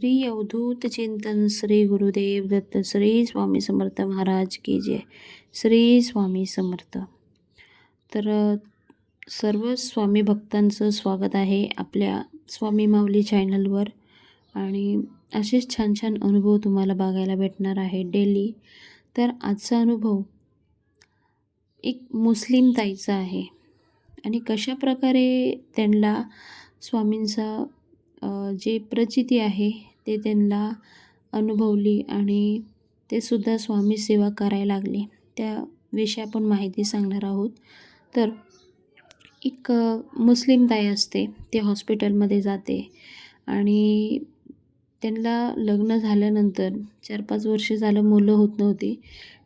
श्री अवधूत चिंतन श्री गुरुदेव दत्त श्री स्वामी समर्थ महाराज की जय श्री स्वामी समर्थ. तर सर्व स्वामी भक्तांचं स्वागत आहे आपल्या स्वामी माऊली चॅनलवर आणि असेच छान छान अनुभव तुम्हाला बघायला भेटणार आहे डेली. तर आजचा अनुभव एक मुस्लिम ताईचा आहे आणि कशा प्रकारे त्यांना स्वामींचा जे प्रचिती आहे ते त्यांना अनुभवली आणि ते सुद्धा स्वामी सेवा करायला लागले. त्याविषयी आपण माहिती सांगणार आहोत. तर एक मुस्लिम ताई असते ते हॉस्पिटलमध्ये जाते आणि त्यांना लग्न झाल्यानंतर चार पाच वर्ष झालं मुलं होत नव्हती.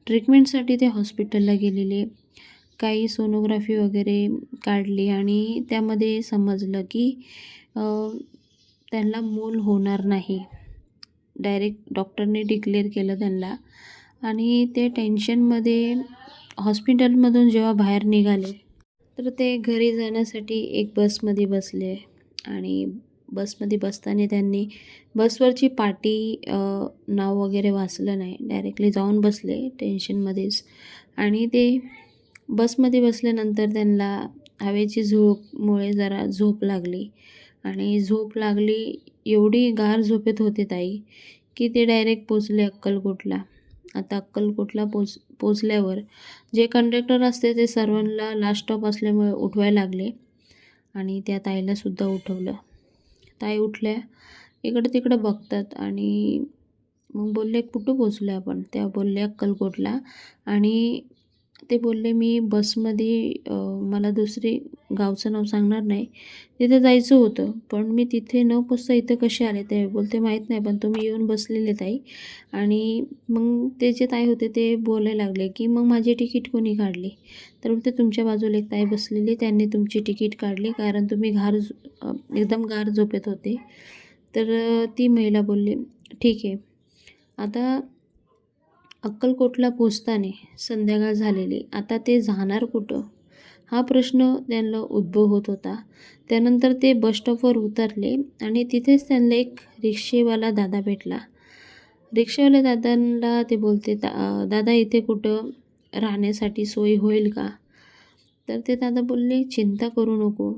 ट्रीटमेंटसाठी ते हॉस्पिटलला गेलेले. काही सोनोग्राफी वगैरे काढली आणि त्यामध्ये समजलं की त्यांना मूल होणार नाही. डायरेक्ट डॉक्टरने डिक्लेअर केलं त्यांना. आणि ते टेन्शनमध्ये हॉस्पिटलमधून जेव्हा बाहेर निघाले तर ते घरी जाण्यासाठी एक बसमध्ये बसले. आणि बसमध्ये बसताना त्यांनी बसवरची पाटी नाव वगैरे वाचलं नाही. डायरेक्टली जाऊन बसले टेन्शनमध्येच. आणि ते बसमध्ये बसल्यानंतर त्यांना हवेची झोपमुळे जरा झोप लागली. आणि झोप लागली एवढी गार झोपेत होते ताई की ते डायरेक्ट पोचले अक्कलकोटला. आता अक्कलकोटला पोच पोचल्यावर जे कंडक्टर असते ते सर्वांना लास्ट स्टॉप असल्यामुळे उठवायला लागले आणि त्या ताईलासुद्धा उठवलं. ताई उठल्या इकडं तिकडं बघतात आणि मग बोलले कुठं पोचलो आपण? त्या बोलले अक्कलकोटला. आणि ते बोलले मी बसमध्ये मला दुसरी गावचं नाव सांगणार नाही. तिथे जायचं होतं पण मी तिथे न पोचता इथं कसे आले ते बोलते माहीत नाही पण तुम्ही येऊन बसलेले ताई. आणि मग ते जे ताई होते ते बोलायला लागले की मग माझी तिकीट कोणी काढली? तर ते तुमच्या बाजूला एक ताई बसलेली त्यांनी तुमची तिकीट काढली कारण तुम्ही घार झो- एकदम गार झोपेत होते. तर ती महिला बोलली ठीक आहे. आता अक्कलकोटला पोचताना संध्याकाळ झालेली. आता ते जाणार कुठं? हा प्रश्न त्यांना उद्भव होत होता. त्यानंतर ते बस स्टॉपवर उतरले आणि तिथेच त्यांना एक रिक्षेवाला दादा भेटला. रिक्षावाल्या दादांना ते बोलते "दा दादा इथे कुठं राहण्यासाठी सोय होईल का? तर ते दादा बोलले चिंता करू नको.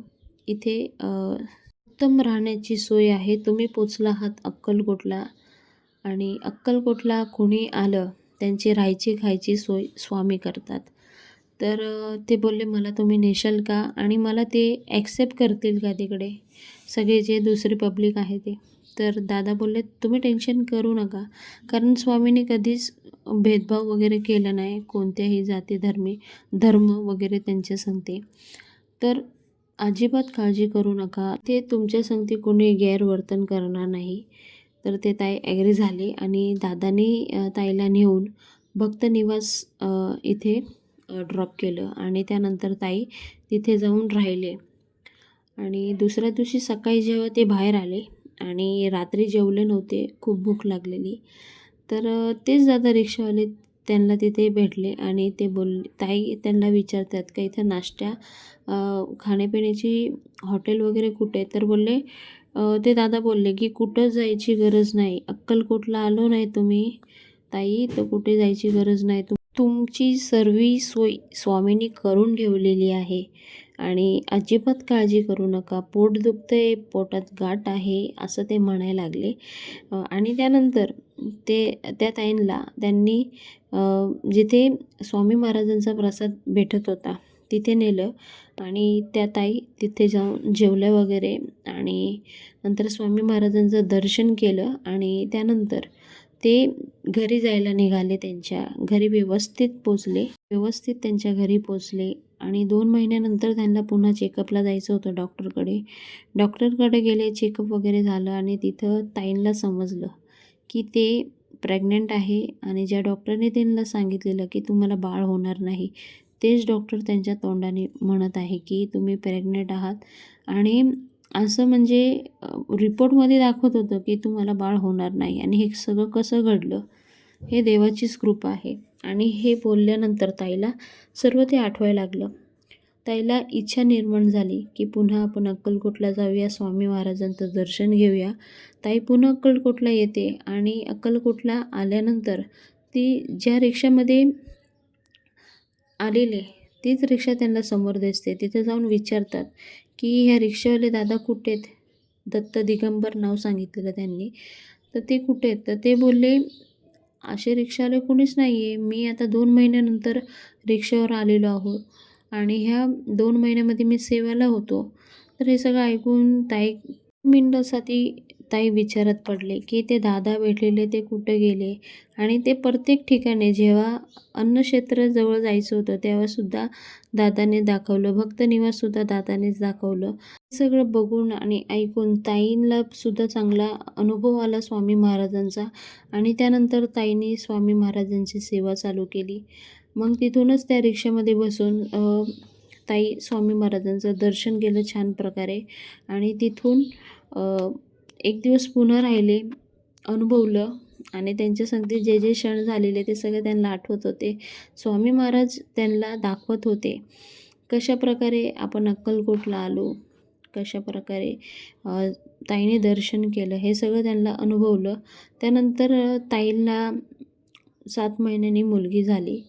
इथे उत्तम राहण्याची सोय आहे. तुम्ही पोचला आहात अक्कलकोटला आणि अक्कलकोटला कोणी आलं त्यांची राहायची खायची सोय स्वामी करतात. तर ते बोलले मला तुम्ही नेशाल का? आणि मला ते ॲक्सेप्ट करतील का तिकडे? सगळे जे दुसरे पब्लिक आहे ते. तर दादा बोलले तुम्ही टेन्शन करू नका. कारण स्वामीने कधीच भेदभाव वगैरे केला नाही कोणत्याही जाती धर्मी धर्म वगैरे त्यांच्या सांगते. तर अजिबात काळजी करू नका. ते तुमच्या संगती कोणी गैरवर्तन करणार नाही. तर ते ताई ॲग्री झाले आणि दादाने ताईला नेऊन भक्त निवास इथे ड्रॉप केलं आणि त्यानंतर ताई तिथे जाऊन राहिले. आणि दुसऱ्या दिवशी सकाळी जेव्हा ते बाहेर आले आणि रात्री जेवले नव्हते खूप भूक लागलेली तर तेच दादा रिक्षावाले त्यांना तिथे भेटले आणि ते बोलले ताई त्यांना विचारतात का इथं नाश्त्या खाण्यापिण्याची हॉटेल वगैरे कुठे आहे? तर बोलले ते दादा बोलले की कुठं जायची गरज नाही. अक्कलकोटला आलो नाही तुम्ही. ताई तर कुठे जायची गरज नाही. तुम तुमची सर्व सोय स्वामींनी करून ठेवलेली आहे आणि अजिबात काळजी करू नका. पोट दुखतं आहे पोटात गाठ आहे असं ते म्हणायला लागले. आणि त्यानंतर ते त्या ताईंना त्यांनी जिथे स्वामी महाराजांचा प्रसाद भेटत होता तिथे नेलं आणि त्या ताई तिथे जाऊन जेवल्या वगैरे आणि नंतर स्वामी महाराजांचं दर्शन केलं आणि त्यानंतर ते घरी जायला निघाले त्यांच्या घरी व्यवस्थित पोचले व्यवस्थित त्यांच्या घरी पोचले आणि दोन महिन्यानंतर त्यांना पुन्हा चेकअपला जायचं होतं डॉक्टरकडे. डॉक्टरकडे गेले चेकअप वगैरे झालं आणि तिथं ताईंना समजलं की ते प्रेग्नंट आहे आणि ज्या डॉक्टरने त्यांना सांगितलेलं की तुम्हाला बाळ होणार नाही तेच डॉक्टर त्यांच्या तोंडाने म्हणत आहे की तुम्ही प्रेग्नेंट आहात. आणि असं म्हणजे रिपोर्टमध्ये दाखवत होतं की तुम्हाला बाळ होणार नाही. आणि हे सगळं कसं घडलं हे देवाचीच कृपा आहे. आणि हे बोलल्यानंतर ताईला सर्व ते आठवायला लागलं. ताईला इच्छा निर्माण झाली की पुन्हा आपण अक्कलकोटला जाऊया स्वामी महाराजांचं दर्शन घेऊया. ताई पुन्हा अक्कलकोटला येते आणि अक्कलकोटला आल्यानंतर ती ज्या रिक्षामध्ये आलेले तीच रिक्षा त्यांना समोर दिसते. तिथे जाऊन विचारतात की ह्या रिक्षावाले दादा कुठे आहेत? दत्त दिगंबर नाव सांगितलेलं त्यांनी. तर ते कुठे आहेत? तर ते बोलले असे रिक्षावाले कोणीच नाही आहे मी आता दोन महिन्यानंतर रिक्षावर आलेलो आहो आणि ह्या दोन महिन्यामध्ये मी सेवाला होतो. तर हे सगळं ऐकून ताई मिनिटासाठी ताई विचारात पडले की ते दादा भेटलेले ते कुठं गेले? आणि ते प्रत्येक ठिकाणी जेव्हा अन्नक्षेत्र जवळ जायचं होतं तेव्हासुद्धा दादाने दाखवलं. भक्त निवाससुद्धा दादानेच दाखवलं. सगळं बघून आणि ऐकून ताईंना सुद्धा चांगला अनुभव आला स्वामी महाराजांचा आणि त्यानंतर ताईने स्वामी महाराजांची सेवा चालू केली. मग तिथूनच त्या रिक्षामध्ये बसून ताई स्वामी महाराजांचं दर्शन केलं छान प्रकारे. आणि तिथून एक दिवस पुन्हा राहिले अनुभवलं आणि त्यांच्या संगती जे जे क्षण झालेले ते सगळे त्यांना आठवत होते. स्वामी महाराज त्यांना दाखवत होते कशाप्रकारे आपण अक्कलकोटला आलो कशाप्रकारे प्रकारे ताईने दर्शन केलं हे सगळं त्यांना अनुभवलं. त्यानंतर ताईला सात महिन्यांनी मुलगी झाली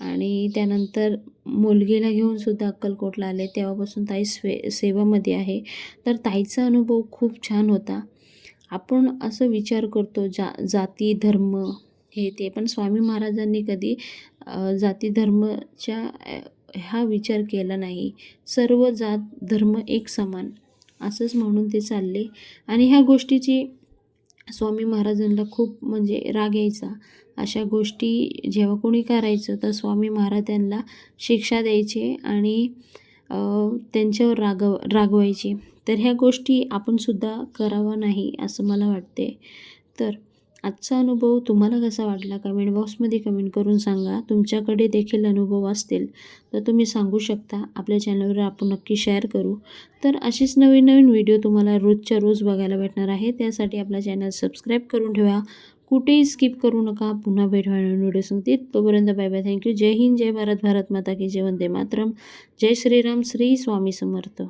आणि त्यानंतर मुलगीला घेऊन सुद्धा अक्कलकोटला आले. तेव्हापासून ताई स्वे सेवामध्ये आहे. तर ताईचा अनुभव खूप छान होता. आपण असं विचार करतो जा जाती धर्म हे ते. पण स्वामी महाराजांनी कधी जाती धर्मच्या हा विचार केला नाही. सर्व जात धर्म एक समान. असंच म्हणून ते चालले. आणि ह्या गोष्टीची स्वामी महाराजांना खूप म्हणजे राग यायचा. अशा गोष्टी जेव्हा कोणी करायचं तर स्वामी महाराज त्यांना शिक्षा द्यायचे आणि त्यांच्यावर रागव रागवायचे. तर ह्या गोष्टी आपणसुद्धा करावा करावं नाही असं मला वाटते तर आजचा अनुभव तुम्हाला कसा वाटला कमेंट बॉक्समध्ये कमेंट करून सांगा. तुमच्याकडे देखील अनुभव असतील तर तुम्ही सांगू शकता. आपल्या चॅनलवर आपण नक्की शेअर करू. तर असेच नवीन नवीन व्हिडिओ तुम्हाला रोजच्या रोज बघायला भेटणार आहे. त्यासाठी आपला चॅनल सबस्क्राईब करून ठेवा. कुठेही स्किप करू नका. पुन्हा भेट नवीन व्हिडिओ सांगते तोपर्यंत बाय बाय थँक्यू जय हिंद जय भारत. भारत माता की जय वंदे मातरम. जय श्रीराम. श्री स्वामी समर्थ.